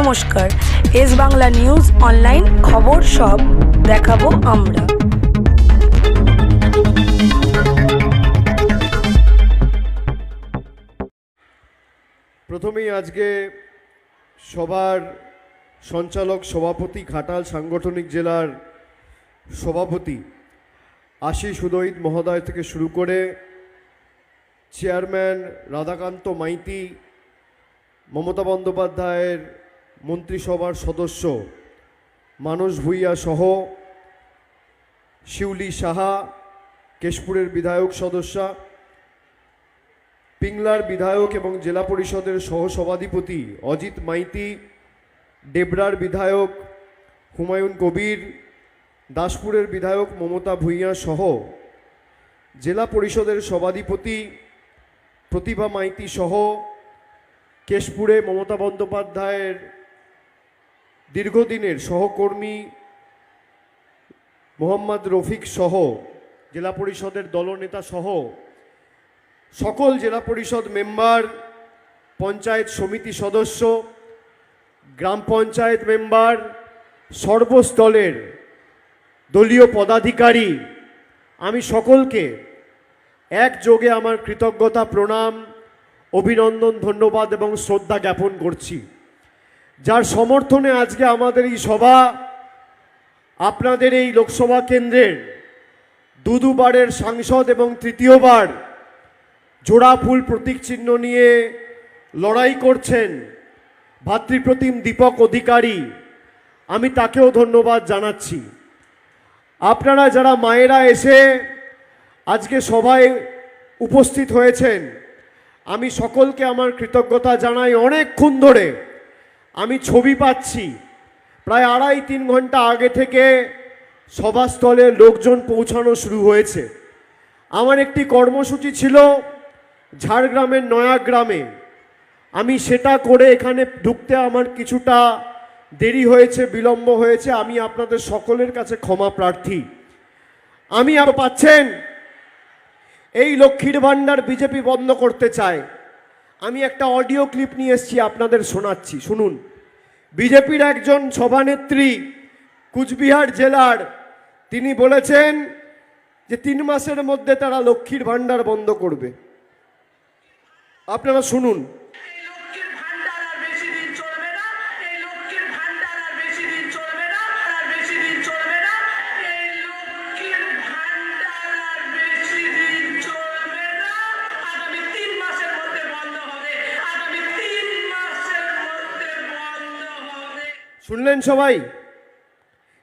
নমস্কার। S Bangla news online খবর সব দেখাবো আমরা। প্রথমেই আজকে সবার সঞ্চালক সভাপতি ঘাটাল সাংগঠনিক জেলার সভাপতি আশিস উদয়িত মহোদয় থেকে শুরু করে চেয়ারম্যান রাধাকান্ত মাইতি, মমতা বন্দ্যোপাধ্যায়ের মন্ত্রিসভার সদস্য মানস ভূঁইয়া সহ শিউলি সাহা, কেশপুরের বিধায়ক সদস্যা, পিংলার বিধায়ক এবং জেলা পরিষদের সহসভাধিপতি অজিত মাইতি, ডেবরার বিধায়ক হুমায়ুন কবির, দাসপুরের বিধায়ক মমতা ভূঁইয়া সহ জেলা পরিষদের সভাধিপতি প্রতিভা মাইতি সহ কেশপুরে মমতা বন্দ্যোপাধ্যায়ের দীর্ঘদিনের সহকর্মী মোহাম্মদ রফিক সহ জেলা পরিষদের দলনেতা সহ সকল জেলা পরিষদ মেম্বার, পঞ্চায়েত সমিতি সদস্য, গ্রাম পঞ্চায়েত মেম্বার, সর্বস্তলের দলীয় পদাধিকারী, আমি সকলকে একযোগে আমার কৃতজ্ঞতা, প্রণাম, অভিনন্দন, ধন্যবাদ এবং শ্রদ্ধা জ্ঞাপন করছি। যার সমর্থনে আজকে আমাদের এই সভা, আপনাদের এই লোকসভা কেন্দ্রের দু দুবারের সাংসদ এবং তৃতীয়বার জোড়া ফুল প্রতীক চিহ্ন নিয়ে লড়াই করছেন ভাতৃপ্রতিম দীপক অধিকারী। আমি তাকেও ধন্যবাদ জানাচ্ছি। আপনারা যারা মায়েরা এসে আজকে সভায় উপস্থিত হয়েছেন, আমি সকলকে আমার কৃতজ্ঞতা জানাই অনেকক্ষণ ধরে। আমি ছবি পাচ্ছি। প্রায় আড়াই তিন ঘণ্টা আগে থেকে সভাস্থলে লোকজন পৌঁছানো শুরু হয়েছে। আমার একটি কর্মসূচি ছিল ঝাড়গ্রামের নয়া গ্রামে আমি সেটা করে এখানে ঢুকতে আমার কিছুটা দেরি হয়েছে, বিলম্ব হয়েছে। আমি আপনাদের সকলের কাছে ক্ষমা প্রার্থী। আমি আরও পাচ্ছেন, এই লক্ষ্মীর ভাণ্ডার বিজেপি বন্ধ করতে চায়। আমি একটা অডিও ক্লিপ নিয়ে এসেছি, আপনাদের শোনাচ্ছি, শুনুন। বিজেপির একজন সভানেত্রী কুচবিহার জেলার, তিনি বলেছেন যে তিন মাসের মধ্যে তারা লক্ষ্মীর ভাণ্ডার বন্ধ করবে। আপনারা শুনুন। শুনলেন সবাই?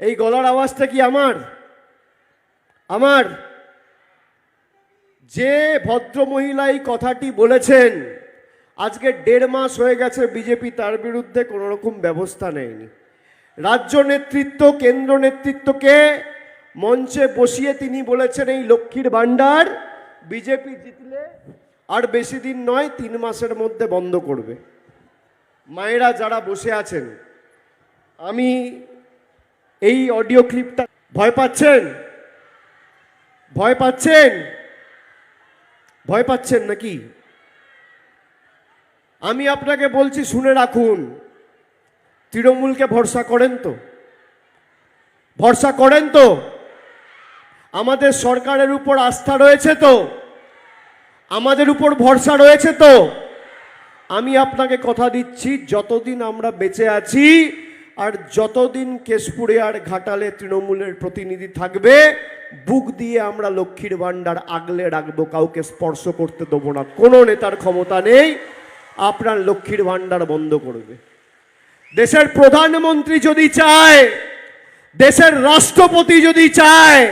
এই গলার আওয়াজটা কি আমার? আমার? যে ভদ্র মহিলা এই কথাটি বলেছেন, আজকে দেড় মাস হয়ে গেছে বিজেপি তার বিরুদ্ধে কোনো রকম ব্যবস্থা নেয়নি। রাজ্য নেতৃত্ব, কেন্দ্র নেতৃত্বকে মঞ্চে বসিয়ে তিনি বলেছেন, এই লক্ষ্মীর ভাণ্ডার বিজেপি জিতলে আর বেশি দিন নয়, তিন মাসের মধ্যে বন্ধ করবে। মায়েরা যারা বসে আছেন আমি এই অডিও ক্লিপটা ভয় পাচ্ছেন? ভয় পাচ্ছেন? ভয় পাচ্ছেন নাকি? আমি আপনাকে বলছি শুনে রাখুন। তৃণমূলকে ভরসা করেন তো। ভরসা করেন তো। আমাদের সরকারের উপর আস্থা রয়েছে তো। আমাদের উপর ভরসা রয়েছে তো। আমি আপনাকে কথা দিচ্ছি, যতদিন আমরা বেঁচে আছি আর যতদিন কেশপুরে আর ঘাটালে তৃণমূলের প্রতিনিধি থাকবে, বুক দিয়ে আমরা লক্ষ্মীর ভাণ্ডার আগলে রাখব, কাউকে স্পর্শ করতে দেবো না। কোনো নেতার ক্ষমতা নেই, আপনার লক্ষ্মীর ভাণ্ডার বন্ধ করবে। দেশের প্রধানমন্ত্রী যদি চায়, দেশের রাষ্ট্রপতি যদি চায়,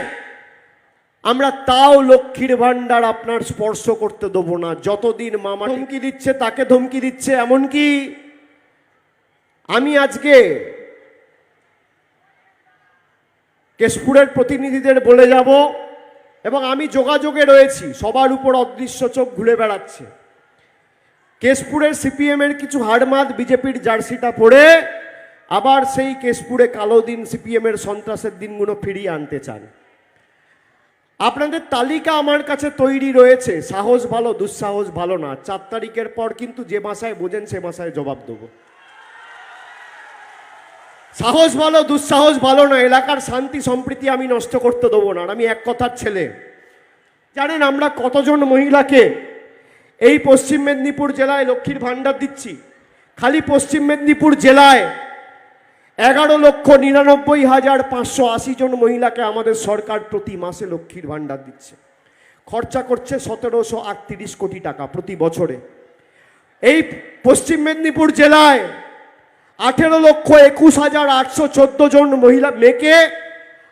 আমরা তাও লক্ষ্মীর ভাণ্ডার আপনার স্পর্শ করতে দেবো না। যতদিন মামা ধমকি দিচ্ছে, তাকে ধমকি দিচ্ছে, এমনকি আমি আজকে কেশপুরের প্রতিনিধিদের বলে যাব এবং আমি যোগাযোগে রয়েছি, সবার উপর অদৃশ্য চোখ ঘুরে বেড়াচ্ছে। কেশপুরের সিপিএমের কিছু হাড়মাদ বিজেপির জার্সিটা পরে আবার সেই কেশপুরে কালো দিন সিপিএমের সন্ত্রাসের দিনগুলো ফিরিয়ে আনতে চান। আপনাদের তালিকা আমার কাছে তৈরি রয়েছে, সাহস ভালো, দুঃসাহস ভালো না। চার তারিখের পর কিন্তু যে ভাষায় বোঝেন সে ভাষায় জবাব দেবো। সাহস ভালো, দুঃসাহস ভালো না এলাকার শান্তি, সম্প্রীতি আমি নষ্ট করতে দেবো না। আর আমি এক কথার ছেলে। জানেন, আমরা কতজন মহিলাকে এই পশ্চিম মেদিনীপুর জেলায় লক্ষ্মীর ভাণ্ডার দিচ্ছি? খালি পশ্চিম মেদিনীপুর জেলায় এগারো লক্ষ নিরানব্বই হাজার পাঁচশো আশি জন মহিলাকে আমাদের সরকার প্রতি মাসে লক্ষ্মীর ভাণ্ডার দিচ্ছে। খরচা করছে সতেরোশো আটত্রিশ কোটি টাকা প্রতি বছরে। এই পশ্চিম মেদিনীপুর জেলায় আঠেরো লক্ষ একুশ হাজার আটশো চোদ্দ জন মহিলা, মেয়েকে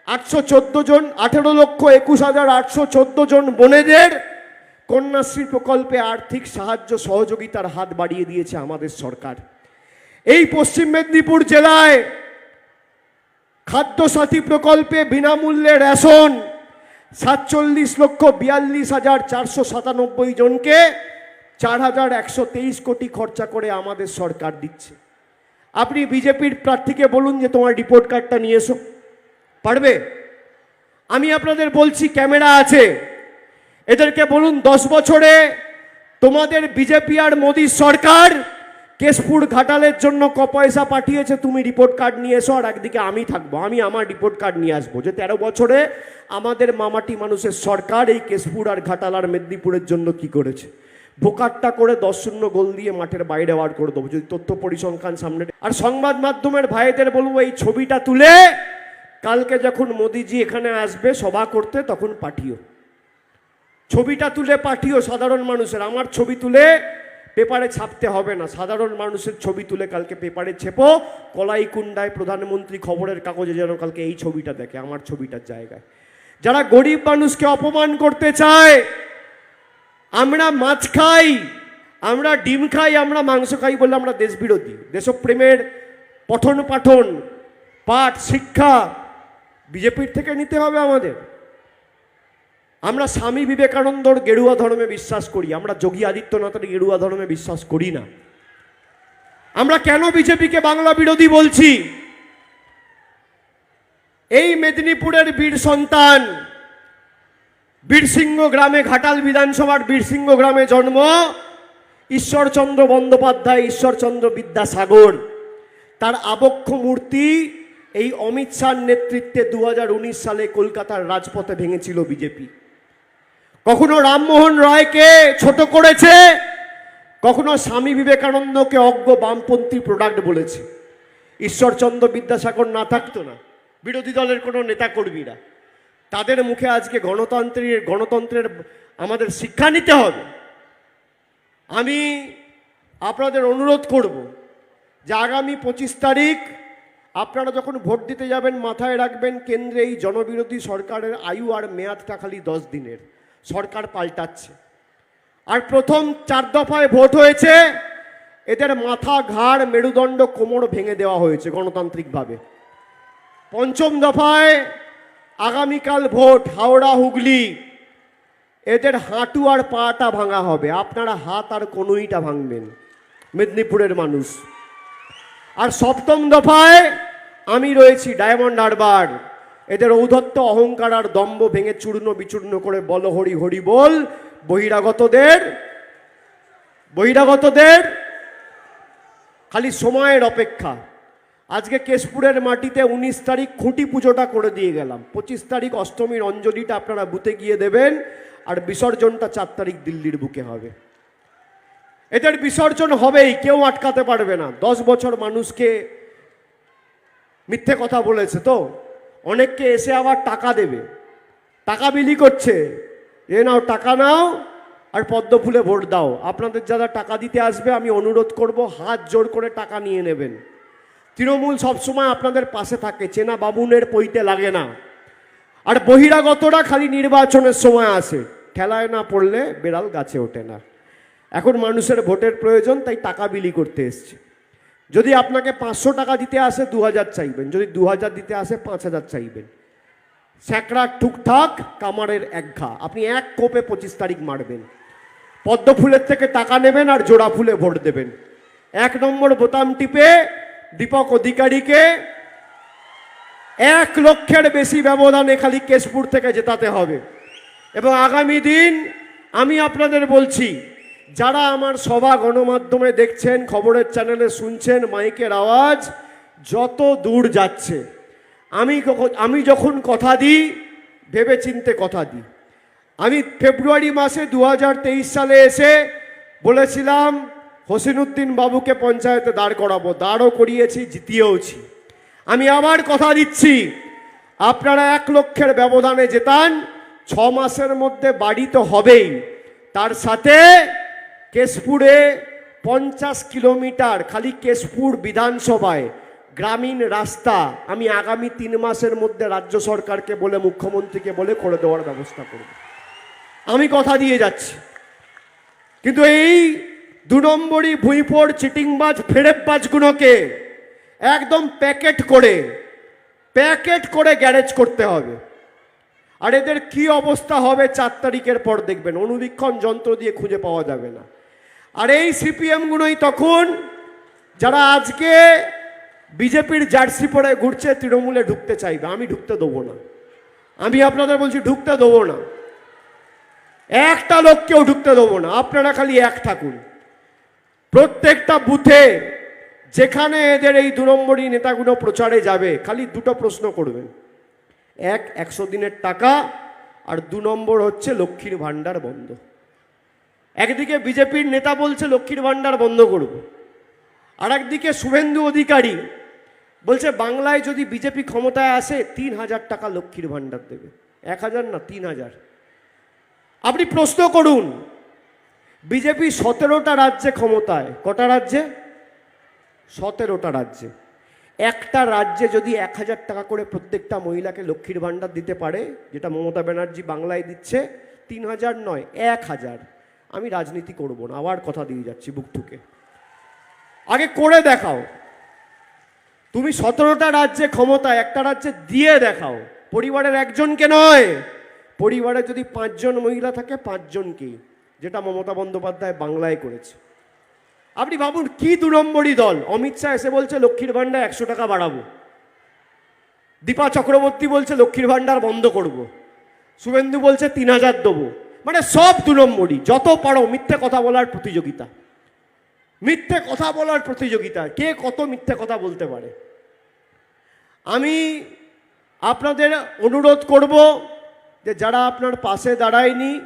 আটশো চোদ্দ জন, আঠেরো লক্ষ একুশ হাজার আটশো চোদ্দ জন বোনেদের কন্যাশ্রী প্রকল্পে আর্থিক সাহায্য সহযোগিতার হাত বাড়িয়ে দিয়েছে আমাদের সরকার। এই পশ্চিম মেদিনীপুর জেলায় খাদ্যসাথী প্রকল্পে বিনামূল্যে রেশন সাতচল্লিশ লক্ষ বিয়াল্লিশ হাজার চারশো সাতানব্বই জনকে চার হাজার একশো তেইশ কোটি খরচা করে আমাদের সরকার দিচ্ছে। আপনি বিজেপির প্রার্থীকে বলুন যে তোমার রিপোর্ট কার্ডটা নিয়ে এসো। পারবে? আমি আপনাদের বলছি, ক্যামেরা আছে। এদেরকে বলুন, দশ বছরে তোমাদের বিজেপি আর মোদী সরকার কেশপুর ঘাটালের জন্য ক পয়সা পাঠিয়েছে, তুমি রিপোর্ট কার্ড নিয়ে এসো আর একদিকে আমি থাকব। আমি আমার রিপোর্ট কার্ড নিয়ে আসব। যে তেরো বছরে আমাদের মামাটি মানুষের সরকার এই কেশপুর আর ঘাটাল আর মেদিনীপুরের জন্য কি করেছে। বোকারটা করে দশ শূন্য গোল দিয়ে মাঠের বাইরে বার করে দেবো, যদি তথ্য পরিসংখ্যান সামনে আর সংবাদ মাধ্যমের ভাইদের বলব, এই ছবিটা তুলে কালকে যখন মোদিজি এখানে আসবে সভা করতে, তখন পাঠিও। ছবিটা তুলে পাঠিও সাধারণ মানুষের। আমার ছবি তুলে পেপারে ছাপতে হবে না। সাধারণ মানুষের ছবি তুলে কালকে পেপারে ছেপো। কলাইকুণ্ডায় প্রধানমন্ত্রী খবরের কাগজে যেন কালকে এই ছবিটা দেখে, আমার ছবিটার জায়গায়। যারা গরিব মানুষকে অপমান করতে চায় আমরা মাছ খাই, আমরা ডিম খাই, আমরা মাংস খাই বলে আমরা দেশবিরোধী। দেশপ্রেমের পঠন পাঠন, পাঠ, শিক্ষা বিজেপির থেকে নিতে হবে আমাদের। আমরা স্বামী বিবেকানন্দর গেরুয়া ধর্মে বিশ্বাস করি, আমরা যোগী আদিত্যনাথের গেরুয়া ধর্মে বিশ্বাস করি না। আমরা কেন বিজেপিকে বাংলা বিরোধী বলছি? এই মেদিনীপুরের বীর সন্তান বীরসিংহ গ্রামে ঘাটাল বিধানসভার বীরসিংহ গ্রামে জন্ম ঈশ্বরচন্দ্র বন্দ্যোপাধ্যায়, ঈশ্বরচন্দ্র বিদ্যাসাগর। তার আবক্ষ মূর্তি এই অমিত শাহর নেতৃত্বে দু হাজার উনিশ সালে কলকাতার রাজপথে ভেঙেছিল বিজেপি। কখনো রামমোহন রায়কে ছোট করেছে, কখনো স্বামী বিবেকানন্দকে অজ্ঞ বামপন্থী প্রোডাক্ট বলেছে। ঈশ্বরচন্দ্র বিদ্যাসাগর না থাকতো না। বিরোধী দলের কোনো নেতাকর্মীরা। তাদের মুখে আজকে গণতন্ত্রের গণতন্ত্রের আমাদের শিক্ষা নিতে হবে। আমি আপনাদের অনুরোধ করব যে আগামী পঁচিশ তারিখ আপনারা যখন ভোট দিতে যাবেন, মাথায় রাখবেন কেন্দ্রে এই জনবিরোধী সরকারের আয়ু আর মেয়াদটা খালি দশ দিনের। সরকার পাল্টাচ্ছে। আর প্রথম চার দফায় ভোট হয়েছে, এদের মাথা ঘাড় মেরুদণ্ড কোমর ভেঙে দেওয়া হয়েছে গণতান্ত্রিকভাবে। পঞ্চম দফায় আগামীকাল ভোট, হাওড়া, হুগলি। এদের হাঁটু আর পাটা ভাঙা হবে। আপনারা হাত আর কনুইটা ভাঙবেন। মেদিনীপুরের মানুষ। আর সপ্তম দফায় আমি রয়েছি ডায়মন্ড হারবার। এদের ঔদ্ধত্য, অহংকার আর দম্ভ ভেঙে চূর্ণ বিচূর্ণ করে বল হরি হরি বল। বহিরাগতদের বহিরাগতদের, খালি সময়ের অপেক্ষা। আজকে কেশপুরের মাটিতে উনিশ তারিখ খুঁটি পুজোটা করে দিয়ে গেলাম। পঁচিশ তারিখ অষ্টমীর অঞ্জলিটা আপনারা বুথে গিয়ে দেবেন, আর বিসর্জনটা চার তারিখ দিল্লির বুকে হবে। এদের বিসর্জন হবেই, কেউ আটকাতে পারবে না। দশ বছর মানুষকে মিথ্যে কথা বলেছে তো? অনেককে এসে আবার টাকা দেবে। টাকা বিলি করছে। এ নাও, টাকা নাও, আর পদ্ম ফুলে ভোট দাও। আপনাদের যারা টাকা দিতে আসবে, আমি অনুরোধ করব, হাত জোর করে টাকা নিয়ে নেবেন। তৃণমূল সবসময় আপনাদের পাশে থাকে, চেনা বাবুনের পইতে লাগে না। আর বহিরাগতরা খালি নির্বাচনের সময় আসে, খেলায় না পড়লে বেড়াল গাছে ওঠে না। এখন মানুষের ভোটের প্রয়োজন, তাই টাকা বিলি করতে এসছে। যদি আপনাকে পাঁচশো টাকা দিতে আসে দু হাজার চাইবেন। যদি দু হাজার দিতে আসে পাঁচ হাজার চাইবেন। স্যাঁকড়া ঠুকঠাক, কামারের এক ঘা আপনি এক কোপে পঁচিশ তারিখ মারবেন। পদ্ম ফুলের থেকে টাকা নেবেন আর জোড়া ফুলে ভোট দেবেন। এক নম্বর বোতাম টিপে দীপক অধিকারীকে এক লক্ষের বেশি ব্যবধানে খালি কেশপুর থেকে জেতাতে হবে। এবং আগামী দিন আমি আপনাদের বলছি, যারা আমার সভা গণমাধ্যমে দেখছেন, খবরের চ্যানেলে শুনছেন, মাইকের আওয়াজ, যত দূর যাচ্ছে, আমি আমি যখন কথা দিই ভেবে চিনতে কথা দিই। আমি ফেব্রুয়ারি মাসে দু হাজার তেইশ সালে এসে বলেছিলাম হোসেনউদ্দিন বাবুকে পঞ্চায়েতে দাঁড় করাবো, দাঁড়ও করিয়েছি, জিতিয়েওছি। আমি আবার কথা দিচ্ছি, আপনারা এক লক্ষের ব্যবধানে জেতান, ছ মাসের মধ্যে বাড়ি তো হবেই। তার সাথে কেশপুরে পঞ্চাশ কিলোমিটার, খালি কেশপুর বিধানসভায় গ্রামীণ রাস্তা, আমি আগামী তিন মাসের মধ্যে রাজ্য সরকারকে বলে, মুখ্যমন্ত্রীকে বলে করে দেওয়ার ব্যবস্থা করব। আমি কথা দিয়ে যাচ্ছি। কিন্তু এই দু নম্বরই ভুঁইপোর চিটিংবাজ ফেরেববাজগুলোকে একদম প্যাকেট করে প্যাকেট করে গ্যারেজ করতে হবে। আর এদের কি অবস্থা হবে চার তারিখের পর দেখবেন, অনুবীক্ষণ যন্ত্র দিয়ে খুঁজে পাওয়া যাবে না। আর এই সিপিএমগুলোই তখন যারা আজকে বিজেপির জার্সি পরে ঘুরছে, তৃণমূলে ঢুকতে চাইবে। আমি ঢুকতে দেবো না। আমি আপনাদের বলছি, ঢুকতে দেবো না। একটা লোককেও ঢুকতে দেবো না। আপনারা খালি এক থাকুন প্রত্যেকটা বুথে যেখানে এদের এই দু নম্বরই নেতাগুলো প্রচারে যাবে, খালি দুটো প্রশ্ন করবেন। এক, একশো দিনের টাকা, আর দু নম্বর হচ্ছে লক্ষ্মীর ভাণ্ডার বন্ধ। একদিকে বিজেপির নেতা বলছে লক্ষ্মীর ভাণ্ডার বন্ধ করব। আর একদিকে শুভেন্দু অধিকারী বলছে বাংলায় যদি বিজেপি ক্ষমতায় আসে, তিন হাজার টাকা লক্ষ্মীর ভাণ্ডার দেবে। এক হাজার না, তিন হাজার। আপনি প্রশ্ন করুন বিজেপি সতেরোটা রাজ্যে ক্ষমতায়। কটা রাজ্যে? সতেরোটা রাজ্যে। একটা রাজ্যে যদি এক হাজার টাকা করে প্রত্যেকটা মহিলাকে লক্ষ্মীর ভাণ্ডার দিতে পারে, যেটা মমতা ব্যানার্জি বাংলায় দিচ্ছে, তিন হাজার নয়, এক হাজার। আমি রাজনীতি করব না, আবার কথা দিয়ে যাচ্ছি বুক ঠুকে আগে করে দেখাও। তুমি সতেরোটা রাজ্যে ক্ষমতা একটা রাজ্যে দিয়ে দেখাও। পরিবারের একজনকে নয়, পরিবারে যদি পাঁচজন মহিলা থাকে পাঁচজনকেই যেটা মমতা বন্দ্যোপাধ্যায় বাংলায় করেছে। আপনি ভাবুন, কি দু নম্বরই দল? অমিত শাহ এসে বলছে, লক্ষ্মীর ভাণ্ডার একশো টাকা বাড়াবো। দীপা চক্রবর্তী বলছে, লক্ষ্মীর ভাণ্ডার বন্ধ করব। শুভেন্দু বলছে, তিন হাজার দেবো। মানে সব দু নম্বরই যত পারো মিথ্যে কথা বলার প্রতিযোগিতা। মিথ্যে কথা বলার প্রতিযোগিতা, কে কত মিথ্যে কথা বলতে পারে? আমি আপনাদের অনুরোধ করব যে যারা আপনার পাশে দাঁড়ায়নি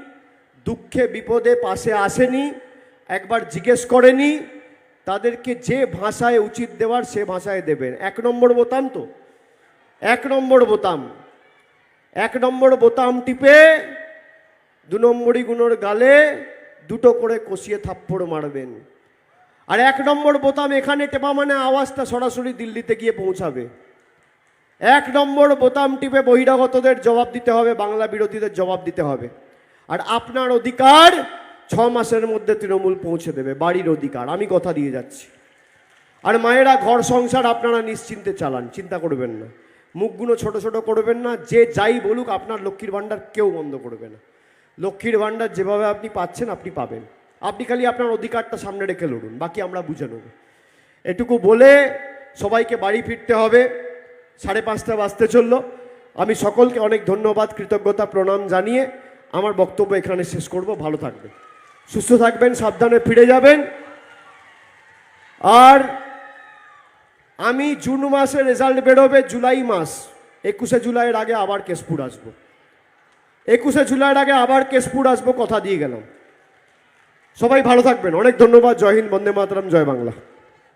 দুঃখে বিপদে পাশে আসেনি, একবার জিজ্ঞেস করেনি, তাদেরকে যে ভাষায় উচিত দেওয়ার সে ভাষায় দেবেন। এক নম্বর বোতাম তো? এক নম্বর বোতাম। এক নম্বর বোতাম টিপে দু নম্বরই গুণোর গালে দুটো করে কষিয়ে থাপ্পড় মারবেন। আর এক নম্বর বোতাম এখানে টেপা মানে আওয়াজটা সরাসরি দিল্লিতে গিয়ে পৌঁছাবে। এক নম্বর বোতাম টিপে বহিরাগতদের জবাব দিতে হবে, বাংলা বিরোধীদের জবাব দিতে হবে। আর আপনার অধিকার ছ মাসের মধ্যে তৃণমূল পৌঁছে দেবে, বাড়ির অধিকার। আমি কথা দিয়ে যাচ্ছি। আর মায়েরা ঘর সংসার আপনারা নিশ্চিন্তে চালান, চিন্তা করবেন না। মুখগুলো ছোট ছোট করবেন না, যে যাই বলুক আপনার লক্ষ্মীর ভাণ্ডার কেউ বন্ধ করবে না। লক্ষ্মীর ভাণ্ডার যেভাবে আপনি পাচ্ছেন, আপনি পাবেন। আপনি খালি আপনার অধিকারটা সামনে রেখে লড়ুন, বাকি আমরা বুঝে নেব। এটুকু বলে সবাইকে বাড়ি ফিরতে হবে। সাড়ে পাঁচটা বাজতে চলল। আমি সকলকে অনেক ধন্যবাদ, কৃতজ্ঞতা, প্রণাম জানিয়ে আমার বক্তব্য এখানে শেষ করব, ভালো থাকবেন। সুস্থ থাকবেন, সাবধানে ফিরে যাবেন। আর আমি জুন মাসে রেজাল্ট বেরোবে জুলাই মাস, একুশে জুলাইয়ের আগে আবার কেশপুর আসব। একুশে জুলাইয়ের আগে আবার কেশপুর আসব কথা দিয়ে গেলাম। সবাই ভালো থাকবেন। অনেক ধন্যবাদ। জয় হিন্দ, বন্দে মাতরম, জয় বাংলা।